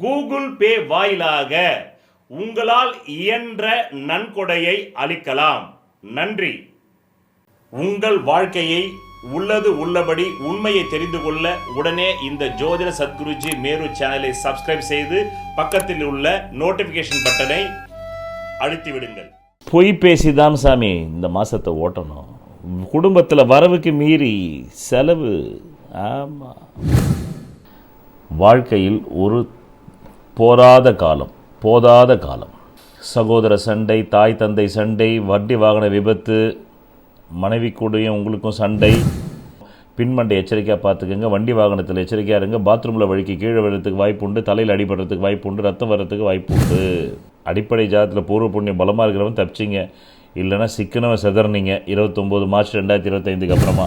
Google Pay வாயிலாக உங்களால் இயன்ற நன்கொடையை அளிக்கலாம். நன்றி. உங்கள் வாழ்க்கையை உள்ளது உள்ளபடி உண்மையை தெரிந்து கொள்ள உடனே இந்த ஜோதிட சத்குருஜி மேரு சேனலை சப்ஸ்கிரைப் செய்து பக்கத்தில் உள்ள நோட்டிபிகேஷன் பட்டனை அழுத்தி விடுங்கள் பொய் பேசிதான் சாமி. இந்த மாதத்தை ஓட்டணும். குடும்பத்தில் வரவுக்கு மீறி செலவு. ஆமாம் வாழ்க்கையில் ஒரு போராத காலம் போதாத காலம். சகோதர சண்டை தாய் தந்தை சண்டை வட்டி வாகன விபத்து மனைவி கூடயும் உங்களுக்கும் சண்டை. பின்மண்டை எச்சரிக்கையாக பார்த்துக்கோங்க வண்டி வாகனத்தில் எச்சரிக்கையாக இருங்க. பாத்ரூமில் வழுக்கி கீழே விழுறதுக்கு வாய்ப்பு உண்டு தலையில் அடிபடுறதுக்கு வாய்ப்பு உண்டு ரத்தம் வர்றதுக்கு வாய்ப்பு உண்டு. அடிப்படை ஜாதத்தில் பூர்வ புண்ணியம் பலமாக இருக்கிறவன் தப்பிச்சிங்க. இல்லைன்னா சிக்கனவன் செதறினீங்க. இருபத்தொம்போது மார்ச் ரெண்டாயிரத்தி இருபத்தைந்துக்கு அப்புறமா.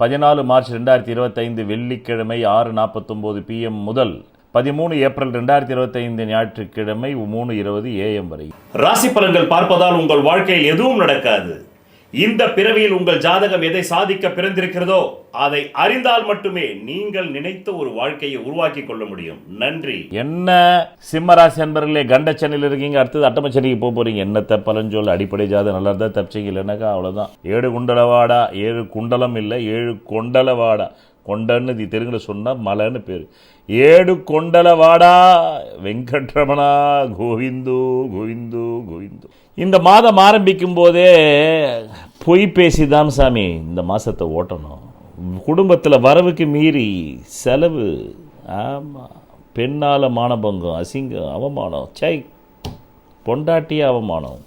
பதினாலு மார்ச் ரெண்டாயிரத்தி இருபத்தைந்து வெள்ளிக்கிழமை ஆறு நாற்பத்தொம்போது பிஎம் முதல் பதிமூணு ஏப்ரல் ரெண்டாயிரத்தி இருபத்தைந்து ஞாயிற்றுக்கிழமை மூணு இருபது ஏஎம் வரை. ராசி பலன்கள் பார்ப்பதால் உங்கள் வாழ்க்கையில் எதுவும் நடக்காது. இந்த பிறவியில் உங்கள் ஜாதகம் எதை சாதிக்க பிறந்திருக்கிறதோ அதை அறிந்தால் மட்டுமே நீங்கள் நினைத்த ஒரு வாழ்க்கையை உருவாக்கி கொள்ள முடியும். நன்றி. என்ன சிம்மராசி அன்பர்களே கண்டச்சனையில் இருக்கீங்க அடுத்தது அட்டமச்சனைக்கு போக போறீங்க. என்னத்த பலஞ்சொல் அடிப்படை ஜாதகம் நல்லா இருந்தால் தப்பிச்சிங்க இல்லைனாக்கா அவ்வளோதான் ஏழு குண்டலவாடா ஏழு குண்டலம் இல்லை ஏழு கொண்டலவாடா. கொண்டன்னு இது தெலுங்குல சொன்னால் மலைன்னு பேர். ஏழு கொண்டலவாடா வெங்கட்ரமணா கோவிந்து கோவிந்து கோவிந்து. இந்த மாதம் ஆரம்பிக்கும் போதே பொய் பேசிதான் சாமி இந்த மாதத்தை ஓட்டணும். குடும்பத்தில் வரவுக்கு மீறி செலவு ஆமாம் பெண்ணால் மானபங்கம் அசிங்கம் அவமானம் சை பொண்டாட்டிய அவமானம்.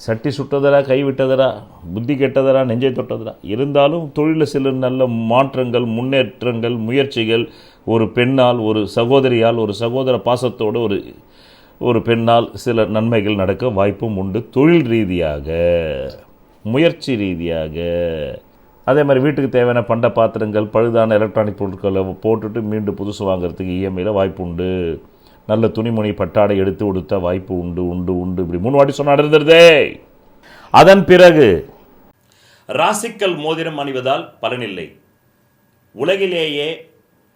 சட்டி சுட்டதரா கை விட்டதரா புத்தி கெட்டதரா நெஞ்சை தொட்டதரா இருந்தாலும் தொழிலில் சில நல்ல மாற்றங்கள் முன்னேற்றங்கள் முயற்சிகள் ஒரு பெண்ணால் ஒரு சகோதரியால் ஒரு சகோதர பாசத்தோடு ஒரு ஒரு பெண்ணால் சில நன்மைகள் நடக்க வாய்ப்பும் உண்டு. தொழில் ரீதியாக முயற்சி ரீதியாக. அதே மாதிரி வீட்டுக்கு தேவையான பண்ட பாத்திரங்கள் பழுதான எலக்ட்ரானிக் பொருட்களை போட்டுட்டு மீண்டும் புதுசு வாங்குறதுக்கு இஎம்ஐயில் வாய்ப்பு உண்டு. நல்ல துணிமணி பட்டாடை எடுத்து கொடுத்த வாய்ப்பு உண்டு உண்டு உண்டு. இப்படி மூணு வாட்டி சொன்ன நடந்துருதே. அதன் பிறகு ராசிக்கல் மோதிரம் அணிவதால் பலனில்லை. உலகிலேயே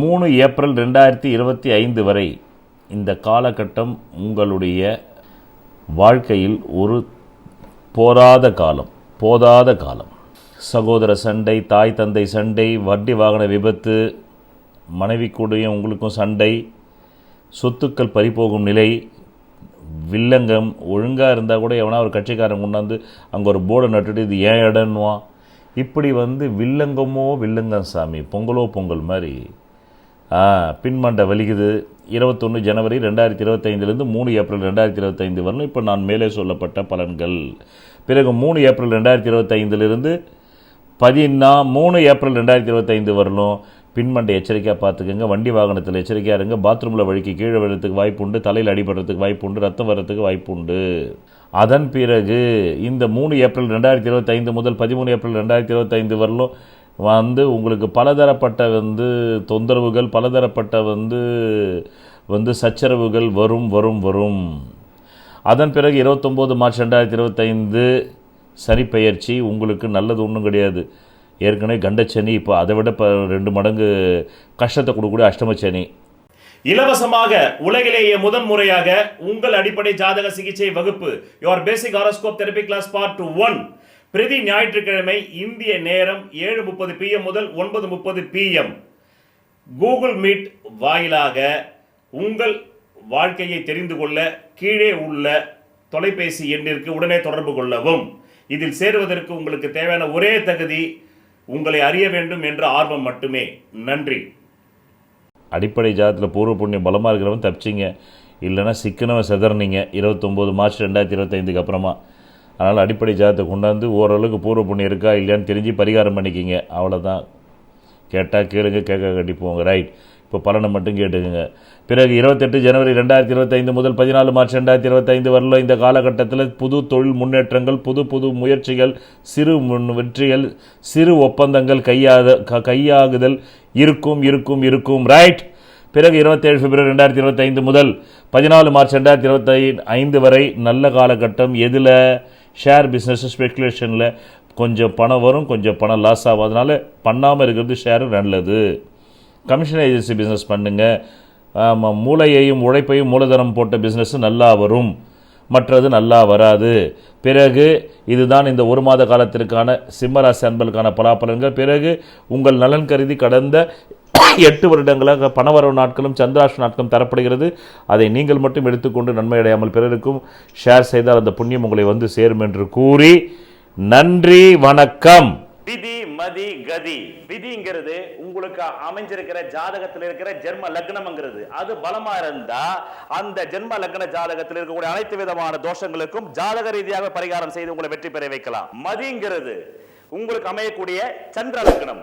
மூணு ஏப்ரல் ரெண்டாயிரத்தி இருபத்தி ஐந்து வரை இந்த காலகட்டம் உங்களுடைய வாழ்க்கையில் ஒரு போராத காலம் போதாத காலம். சகோதர சண்டை தாய் தந்தை சண்டை வட்டி வாகன விபத்து மனைவி கூடயும் உங்களுக்கும் சண்டை சொத்துக்கள் பறிபோகும் நிலை வில்லங்கம் ஒழுங்காக இருந்தால் கூட எவனா ஒரு கட்சிக்காரன் கொண்டாந்து அங்கே ஒரு போர்டை நட்டுட்டு இது ஏன் இடன்னுவான்? இப்படி வந்து வில்லங்கமோ வில்லங்கம் சாமி பொங்கலோ பொங்கல் மாதிரி பின்மண்டை வலிக்குது. இருபத்தொன்று ஜனவரி ரெண்டாயிரத்தி இருபத்தைந்துலேருந்து மூணு ஏப்ரல் ரெண்டாயிரத்தி இருபத்தைந்து வரலும் இப்போ நான் மேலே சொல்லப்பட்ட பலன்கள். பிறகு மூணு ஏப்ரல் ரெண்டாயிரத்தி இருபத்தைந்திலிருந்து பதினா மூணு ஏப்ரல் ரெண்டாயிரத்தி இருபத்தைந்து வரலும் பின்மண்டை எச்சரிக்கையாக பார்த்துக்கோங்க. வண்டி வாகனத்தில் எச்சரிக்கையாக இருங்க. பாத்ரூமில் வழிக்கு கீழே விழுறதுக்கு வாய்ப்பு உண்டு தலையில் அடிபடுறதுக்கு வாய்ப்பு உண்டு ரத்தம் வர்றதுக்கு வாய்ப்பு உண்டு அதன் பிறகு இந்த மூணு ஏப்ரல் ரெண்டாயிரத்தி இருபத்தைந்து முதல் பதிமூணு ஏப்ரல் ரெண்டாயிரத்தி இருபத்தைந்து வரலும் வந்து உங்களுக்கு பலதரப்பட்ட வந்து தொந்தரவுகள் பலதரப்பட்ட வந்து வந்து சச்சரவுகள் வரும் வரும் வரும். அதன் பிறகு இருபத்தொம்போது மார்ச் ரெண்டாயிரத்தி இருபத்தைந்து சனி உங்களுக்கு நல்லது ஒன்றும் கிடையாது. ஏற்கனவே கண்டச்சனி இப்போ அதை விட இப்போ ரெண்டு மடங்கு கஷ்டத்தை கொடுக்கக்கூடிய அஷ்டமச்சனி இலவசமாக உலகிலேயே முதன் முறையாக உங்கள் அடிப்படை ஜாதக சிகிச்சை வகுப்பு your basic horoscope therapy class part one பிரதி ஞாயிற்றுக்கிழமை இந்திய நேரம் ஏழு முப்பது பிஎம் முதல் ஒன்பது முப்பது பிஎம் கூகுள் மீட் வாயிலாக உங்கள் வாழ்க்கையை தெரிந்து கொள்ள கீழே உள்ள தொலைபேசி எண்ணிற்கு உடனே தொடர்பு கொள்ளவும். இதில் சேருவதற்கு உங்களுக்கு தேவையான ஒரே தகுதி உங்களை அறிய வேண்டும் என்ற ஆர்வம் மட்டுமே. நன்றி. அடிப்படை ஜாதத்தில் பூர்வ புண்ணியம் பலமாக இருக்கிறவன் தப்பிச்சிங்க. இல்லைன்னா சிக்கனவன் செதறினீங்க. இருபத்தொம்போது மார்ச் ரெண்டாயிரத்தி இருபத்தைந்துக்கு அப்புறமா. அதனால் அடிப்படை ஜாதத்தை கொண்டாந்து ஓரளவுக்கு பூர்வ புண்ணியம் இருக்கா இல்லையான்னு தெரிஞ்சு பரிகாரம் பண்ணிக்கிங்க. அவ்வளோதான் கேட்டால் கேளுங்க கேட்க கட்டி போங்க ரைட் இப்போ பலனை மட்டும் கேட்டுக்குங்க. பிறகு இருபத்தெட்டு ஜனவரி ரெண்டாயிரத்தி இருபத்தைந்து முதல் பதினாலு மார்ச் ரெண்டாயிரத்தி இருபத்தைந்து வரல இந்த காலகட்டத்தில் புது தொழில் முன்னேற்றங்கள் புது புது முயற்சிகள் சிறு முன் வெற்றிகள் சிறு ஒப்பந்தங்கள் கையாத க- கையாகுதல் இருக்கும் இருக்கும் இருக்கும். ரைட் பிறகு இருபத்தேழு பிப்ரவரி ரெண்டாயிரத்தி இருபத்தைந்து முதல் பதினாலு மார்ச் ரெண்டாயிரத்தி இருபத்தி ஐந்து வரை நல்ல காலகட்டம். எதில்? ஷேர் பிஸ்னஸ் ஸ்பெகுலேஷனில் கொஞ்சம் பணம் வரும் கொஞ்சம் பணம் லாஸ் ஆகும். அதனால் பண்ணாமல் இருக்கிறது ஷேர் நல்லது. கமிஷன் ஏஜென்சி பிஸ்னஸ் பண்ணுங்கள் ஆமாம் மூளையையும் உழைப்பையும் மூலதனம் போட்ட பிஸ்னஸ் நல்லா வரும். மற்றது நல்லா வராது. பிறகு இதுதான் இந்த ஒரு மாத காலத்திற்கான சிம்மராசி அன்பர்களுக்கான பலாபலன்கள். பிறகு உங்கள் நலன் கருதி கடந்த எட்டு வருடங்களாக பணவரவு நாட்களும் சந்திராஷ்ட நாட்களும் தரப்படுகிறது. அதை நீங்கள் மட்டும் எடுத்துக்கொண்டு நன்மை அடையாமல் பிறருக்கும் ஷேர் செய்தால் அந்த புண்ணியம் உங்களை வந்து சேரும் என்று கூறி நன்றி வணக்கம். விதி மதி கதி. விதிங்கிறது உங்களுக்கு அமைஞ்சிருக்கிற ஜாதகத்தில் இருக்கிற ஜென்ம லக்னம்ங்கிறது. அது பலமா இருந்தா அந்த ஜென்ம லக்ன ஜாதகத்தில் இருக்கக்கூடிய அனைத்து விதமான தோஷங்களுக்கும் ஜாதக ரீதியாக பரிகாரம் செய்து உங்களை வெற்றி பெற வைக்கலாம். மதிங்கிறது உங்களுக்கு அமையக்கூடிய சந்திர லக்னம்.